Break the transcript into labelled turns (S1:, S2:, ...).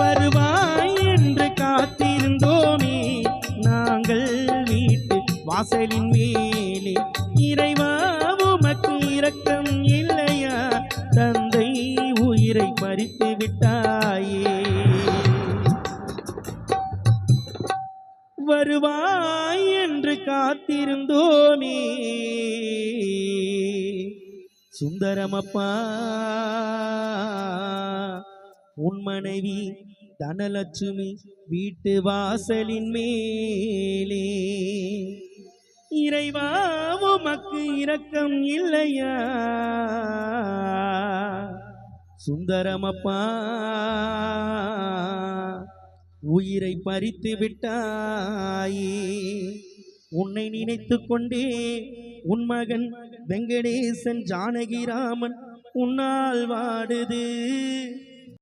S1: வருவாய் என்று காத்திருந்தோமே. நாங்கள் வீட்டு வாசலின் மேலே. இறைவா உமக்கு இரக்கம் இல்லையா? தந்தை உயிரை பறித்து விட்டாயே. வருவாய் என்று காத்திருந்தோமே. சுந்தரமப்பா உன் மனைவி தனலட்சுமி வீட்டு வாசலின் மேலே. இறைவா உமக்கு இரக்கம் இல்லையா? சுந்தரமப்பா உயிரை பறித்து விட்டாயே. உன்னை நினைத்து கொண்டே உன் மகன் வெங்கடேசன் ஜானகிராமன் உன்னால் வாடுது.